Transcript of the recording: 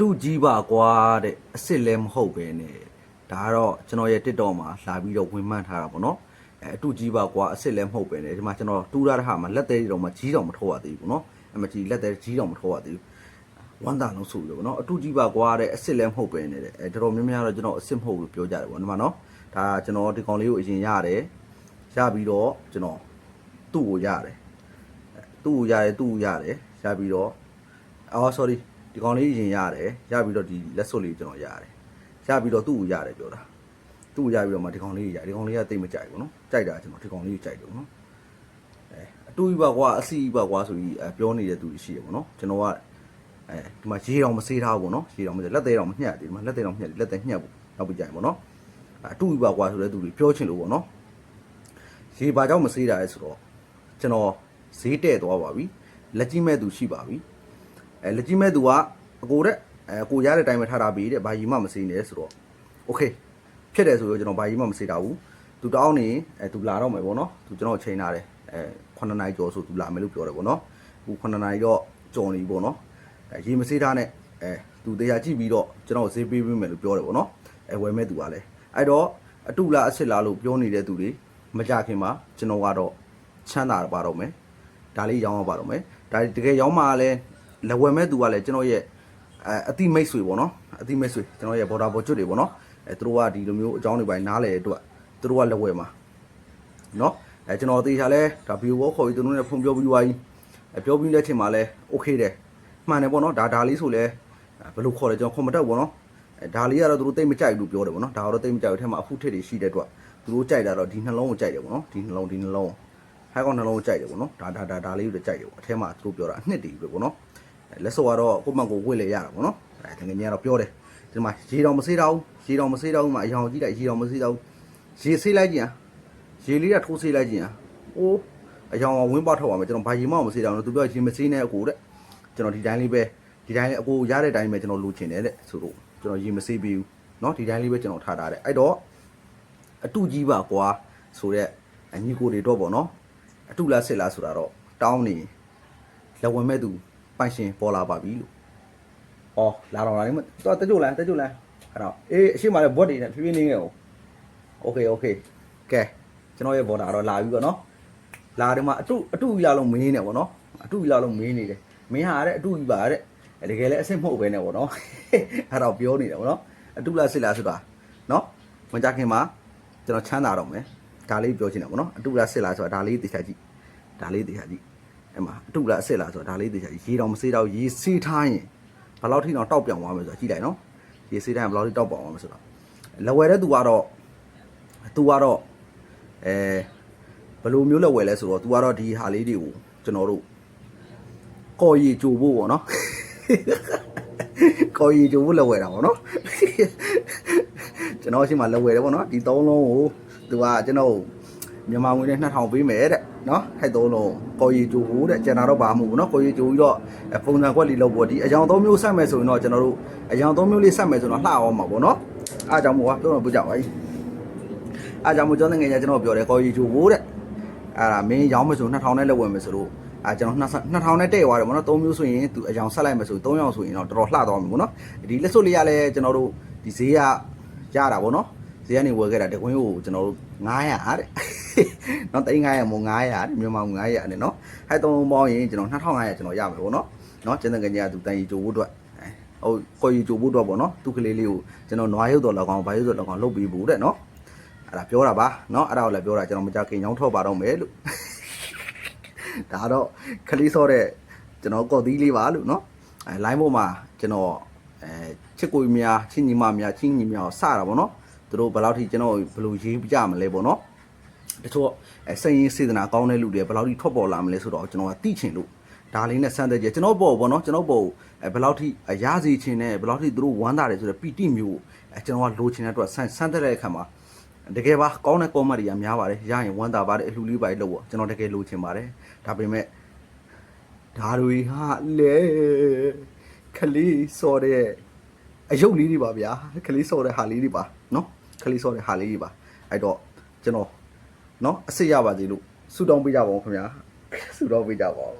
တူကြီးပါကွာတဲ့အစ်စ်လည်းမဟုတ်ပဲနဲ့ဒါကတော့ကျွန်တော်ရဲ့ TikTok မှာလာပြီးတော့ဝင်မှန်းထားတာပေါ့နော်အဲအတူကြီးပါကွာအစ်စ်လည်းမဟုတ်ပဲနဲ့ဒီမှာကျွန်တော်တူးရတဲ့ဟာမှာလက်သေးတော့မှကြီးတော့မထိုးရသေးဘူးပေါ့နော်အမကြီးလက်သေးကြီးတော့မထိုးရသေးဘူးဝမ်းသာလုံးဆိုပြီးတော့ပေါ့နော်အတူကြီးပါကွာတဲ့အစ်စ်လည်းမဟုတ်ပဲနဲ့တဲ့အဲတော်တော်များများတော့ကျွန်တော်အစ်စ်မဟုတ်လို့ပြောကြတယ်ပေါ့ဒီမှာနော်ဒါကျွန်တော်ဒီကောင်လေးကိုအရင်ရတယ်ရပြီးတော့ကျွန်တော်သူ့ကိုရတယ်သူ့ကိုရတယ်သူ့ကိုရတယ်ရပြီးတော့အော် sorry ဒီကောင်လေးရင်ရတယ်ရပြီးတော့ဒီလက်စွပ်လေးကျွန်တော်ရတယ်ရပြီးတော့သူ့ကိုရတယ်ပြောတာသူ့ကိုရပြီးတော့မှဒီကောင်လေးရတယ်ဒီကောင်လေးကတိတ်မကြိုက်ဘူးနော်ကြိုက်တာကျွန်တော်ဒီကောင်လေးကိုကြိုက်တယ်နော်အဲအတူကြီးပါကွာအစီကြီးပါကွာဆိုပြီးအဲပြောနေတဲ့သူတွေရှိတယ်ပေါ့နော်ကျွန်တော်ကအဲဒီမှာရေတော်မစေးထားဘူးပေါ့နော်ရေတော်မစေးလက်သေးတော်မညှက်သေးဒီမှာလက်သေးတော်မညှက်လက်သေးညှက်ဘူးနောက်ပြီးကြိုင်ပေါ့နော်အတူကြီးပါကွာဆိုတဲ့သူတွေပြောချင်လို့ပေါ့နော်ရေပါကြောင့်မစေးတာလဲဆိုတော့ကျွန်တော်ဈေးတဲ့သွားပါပြီလက်ကြီးမဲ့သူရှိပါပြီ အဲလက်ကြီးမဲ့သူကအကိုတဲ့အဲအကိုရတဲ့အတိုင်းပဲထားတာပြီတဲ့ဘာကြီးမှမစေးနဲ့ဆိုတော့โอเคဖြစ်တယ်ဆိုတော့ကျွန်တော်ဘာကြီးမှမစေးတာဘူးသူတောင်းနေအဲသူလာတော့မယ်ပေါ့နော်သူကျွန်တော်ချိန်ထားတယ်အဲ9နာရီကျော်ဆိုသူလာမယ်လို့ပြောတယ်ပေါ့နော်အခု9နာရီတော့ကြော်နေပြီပေါ့နော်အဲရေမစေးထားနဲ့အဲသူတရားကြည့်ပြီးတော့ကျွန်တော်ဈေးပေးပေးမယ်လို့ပြောတယ်ပေါ့နော်အဲဝယ်မဲ့သူကလည်းအဲ့တော့အတူလားအစ်စ်လားလို့ပြောနေတဲ့သူတွေမကြခင်မှာကျွန်တော်ကတော့ချမ်းသာပါတော့မယ် ဒါလေးရောင်းရပါတော့မယ်ဒါတကယ်ရောင်းမှာလည်း လက်ဝယ်မဲ့သူကလည်းကျွန်တော်ရဲ့အဲအတိမိတ်ဆွေပေါ့နော်အတိမိတ်ဆွေကျွန်တော်ရဲ့ border ပေါ်ကျွတ်တွေပေါ့နော်အဲသူတို့ကဒီလိုမျိုးအကြောင်းတွေပိုင်းနားလဲအတွက်သူတို့ကလက်ဝယ်မှာနော်အဲကျွန်တော်တေချာလဲဒါ view ခေါ်ပြီးသူတို့နဲ့ဖုန်ပြောပြီးွားကြီးအပြောပြီးတဲ့အချိန်မှာလဲ okay တယ်မှန်တယ်ပေါ့နော်ဒါဒါလေးဆိုလဲဘယ်လိုခေါ်လဲကျွန်တော်ခွန်မတက်ပေါ့နော်အဲဒါလေးကတော့သူတို့တိတ်မကြိုက်လို့ပြောတယ်ပေါ့နော်ဒါကတော့တိတ်မကြိုက်ဘူးထဲမှာအဖုထစ်တွေရှိတဲ့အတွက်သူတို့ကြိုက်တာတော့ဒီနှလုံးကိုကြိုက်တယ်ပေါ့နော်ဒီနှလုံးဒီနှလုံးဟိုက်ကောင်နှလုံးကိုကြိုက်တယ်ပေါ့နော်ဒါဒါဒါဒါလေးကိုကြိုက်တယ်ပေါ့အထဲမှာသူတို့ပြောတာအနှစ်တည်းပဲပေါ့နော် လက်စောကတော့ကိုယ့်မန်ကိုဝစ်လေရတာပေါ့နော်အဲတကယ်ကြီးကတော့ပြောတယ်ဒီမှာရေတော်မစေးတော့ဘူးရေတော်မစေးတော့ဘူးမှာအရောင်ကြည့်လိုက်ရေတော်မစေးတော့ဘူးရေဆေးလိုက်ကြည့်ဟာရေလေးကထိုးဆေးလိုက်ကြည့်ဟာအိုးအရောင်ဝင်းပေါက်ထောက်ပါမယ်ကျွန်တော်ဘာရေမောက်မစေးတော့ဘူးသူပြောရေမစေးနဲ့အကိုတဲ့ကျွန်တော်ဒီတိုင်းလေးပဲဒီတိုင်းလေးအကိုရတဲ့အတိုင်းပဲကျွန်တော်လိုချင်တယ်တဲ့ဆိုတော့ကျွန်တော်ရေမစေးပြီးဘူးเนาะဒီတိုင်းလေးပဲကျွန်တော်ထားထားတယ်အဲ့တော့အတူကြီးပါကွာဆိုတော့အညီကိုတွေတော့ပေါ့နော် အတုလားစစ်လားဆိုတာတော့တောင်းနေလက်ဝင်မဲ့သူ ပိုင်ရှင်ပေါ်လာပါပြီလို့။အော်လာတော့လာနေမတော်တက်ကြလားတက်ကြလားအဲ့တော့အေးအရှိမလည်းဘွက်တွေနဲ့ဖြည်းဖြည်းနေခဲ့အောင်။ Okay okay ကဲကျွန်တော်ရဲ့ဘော်ဒါတော့လာပြီပေါ့နော်။လာတယ်မှာအတုအတုကြီးလာလုံးမင်းနေပေါ့နော်။အတုကြီးလာလုံးမင်းနေတယ်။မင်းဟာတဲ့အတုကြီးပါတဲ့။တကယ်လည်းအစ်စ်မဟုတ်ပဲနဲ့ပေါ့နော်။အဲ့တော့ပြောနေတယ်ပေါ့နော်။အတုလားစစ်လားဆိုတာနော်။မကြခင်မှာကျွန်တော်ချမ်းသာတော့မယ်။ဒါလေးပြောချင်တယ်ပေါ့နော်။အတုလားစစ်လားဆိုတာဒါလေးသိချာကြည့်။ဒါလေးတရားကြည့် အဲ့မှာအတုလားအစ်စ်လားဆိုတော့ဒါလေးတရားကြည့်ရေတော်မစေးတော့ရေစေးထားရင်ဘယ်လောက်ထိတော့တောက်ပြောင်သွားမယ်ဆိုတော့ကြည့်လိုက်နော်ရေစေးထားရင်ဘယ်လောက်ထိတောက်ပြောင်သွားမယ်ဆိုတော့လက်ဝယ်တဲ့သူကတော့သူကတော့အဲဘယ်လိုမျိုးလက်ဝယ်လဲဆိုတော့သူကတော့ဒီဟာလေးတွေကိုကျွန်တော်တို့ကော်ရီကြိုဖို့ပေါ့နော်ကော်ရီကြိုဖို့လက်ဝယ်တာပေါ့နော်ကျွန်တော်ရှိမှလက်ဝယ်တယ်ပေါ့နော်ဒီသုံးလုံးကိုသူကကျွန်တော်မြန်မာငွေနဲ့2000ပေးမယ်တဲ့ နော်ထိုက်သုံးလုံးကော်ရီဂျိုဘူးတဲ့ကျန်တာတော့ဘာမှမဟုတ်ဘူးနော်ကော်ရီဂျိုပြီးတော့အဲပုံစံခွက်လေးလောက်ပေါ့ဒီအကြောင်သုံးမျိုးဆက်မယ်ဆိုရင်တော့ကျွန်တော်တို့အကြောင်သုံးမျိုးလေးဆက်မယ်ဆိုတော့လှအောင်မှာပေါ့နော်အားကြောင့်မို့ကပြောတော့ပြကြပါ යි အားကြောင့်မို့ကျွန်တော်ငယ်ငယ်ကျွန်တော်ပြောတယ်ကော်ရီဂျိုဘူးတဲ့အဲ့ဒါမင်းရောင်းမယ်ဆို2000နဲ့လက်ဝယ်မယ်ဆိုတော့အာကျွန်တော်2000နဲ့တဲ့သွားတယ်ပေါ့နော်၃မျိုးဆိုရင်သူအကြောင်ဆက်လိုက်မယ်ဆို3ယောက်ဆိုရင်တော့တော်တော်လှသွားမယ်ပေါ့နော်ဒီလက်စွပ်လေးကလည်းကျွန်တော်တို့ဒီဈေးကရတာပေါ့နော် ဈေးကနေဝယ်ခဲ့တာတကွင်းကိုကျွန်တော်တို့900တဲ့နော်3900မို့900တဲ့မြန်မာ900နဲ့နော်ဟဲ့သုံးလုံးပေါင်းရင်ကျွန်တော်2500ကျွန်တော်ရမယ်ပေါ့နော်နော်ကျန်တဲ့ကညာသူတန်ရီကြိုဖို့အတွက်ဟိုကိုရီကြိုဖို့အတွက်ပေါ့နော်သူကလေးလေးကိုကျွန်တော်နွားရုပ်တော်လောက်အောင်ဗာရုပ်တော်လောက်အောင်လုပ်ပြီးဘူးတဲ့နော်အဲ့ဒါပြောတာပါနော်အဲ့ဒါကိုလည်းပြောတာကျွန်တော်မကြခင်ရောင်းထော့ပါတော့မယ်လို့ဒါတော့ခလီဆော့တဲ့ကျွန်တော်ကော်သီးလေးပါလို့နော်အဲ line ပေါ်မှာကျွန်တော်အဲချစ်ကိုကြီးများချင်းညီမများချင်းညီများစတာပေါ့နော် သူတို့ဘယ်လောက်ထိကျွန်တော်ဘယ်လိုရေးပြကြမလဲပေါ့နော်တချို့အဲစိတ်ရင်းစေတနာကောင်းတဲ့လူတွေဘယ်လောက်ထိထွက်ပေါ်လာမလဲဆိုတော့ကျွန်တော်ကသိချင်လို့ဒါလေးနဲ့စမ်းသက်ကြကျွန်တော်ပေါ့ပေါ့နော်ကျွန်တော်ပေါ့အဲဘယ်လောက်ထိအရစီချင်နဲ့ဘယ်လောက်ထိသူတို့ဝမ်းသာတယ်ဆိုတော့ပီတိမျိုးအဲကျွန်တော်ကလိုချင်တဲ့အတွက်ဆန်းစမ်းသက်တဲ့အခါမှာတကယ်ပါကောင်းတဲ့ comment တွေကများပါတယ်ရရင်ဝမ်းသာပါတယ်အလှူလေးပါလို့ပေါ့ကျွန်တော်တကယ်လိုချင်ပါတယ်ဒါပေမဲ့ဒါတွေဟာလေခလီစော်တဲ့အယုတ်လေးတွေပါဗျာခလီစော်တဲ့ဟာလေးတွေပါနော် ခလီစော်တဲ့ဟာလေးတွေပါအဲ့တော့ကျွန်တော် เนาะအစ်စ်ရပါသေးလို့ဆူတောင်းပေးကြပါဦးခင်ဗျာဆူတောင်းပေးကြပါဦး